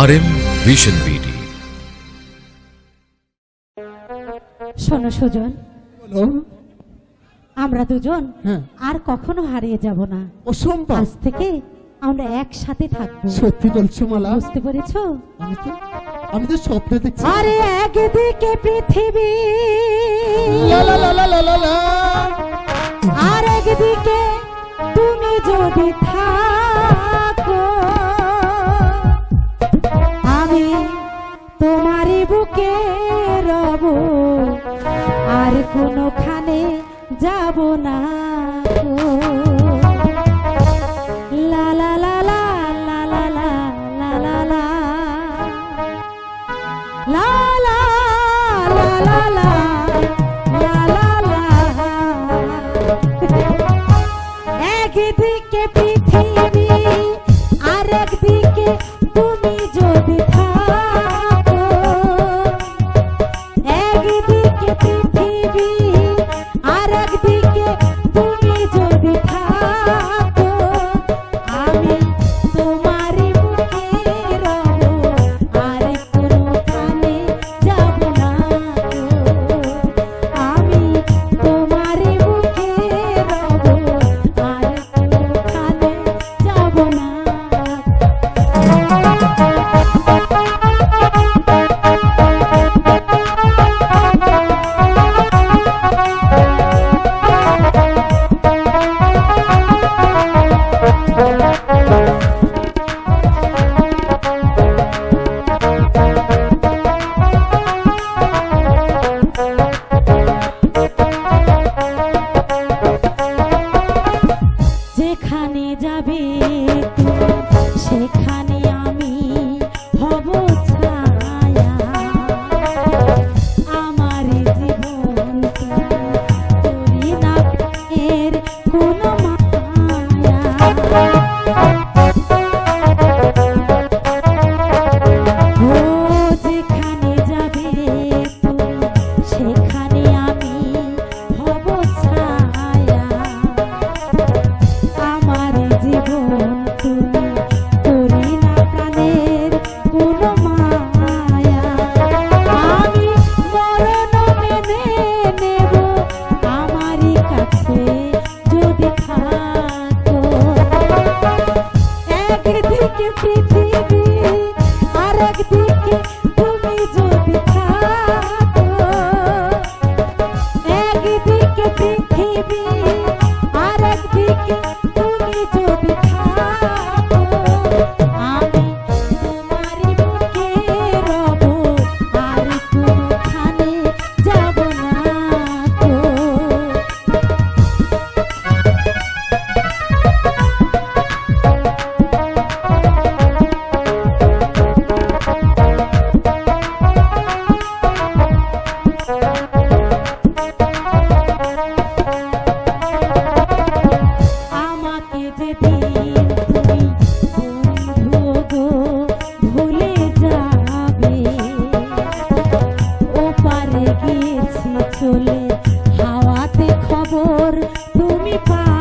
আর M vision BD শোনো সুজন। বলো। আমরা দুজন হ্যাঁ। আর কখনো হারিয়ে যাব না। অসম্ভব আজ থেকে আমরা একসাথে থাকব। সত্যি বলছো মালা। বুঝতে পেরেছ? আমি তো আমি তো স্বপ্নে দেখছি। আরে একদিকে পৃথিবী। লা লা লা লা লা লা লা। আর একদিকে তুমি যদি থাকো কোনোখানে যাব না। লা লা লা। একদিকে সেখানে পৃথিবী আর একদিকে ওপারে গিয়েছি চলে হাওয়াতে খবর তুমি পাবে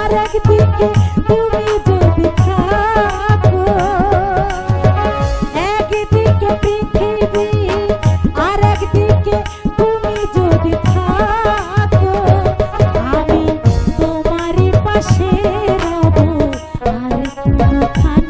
আর একদিকে তুমি যদি থাকো একদিকে পৃথিবী আর একদিকে তুমি যদি থাকো আমি তোমারই পাশে রব। আর কোনখানে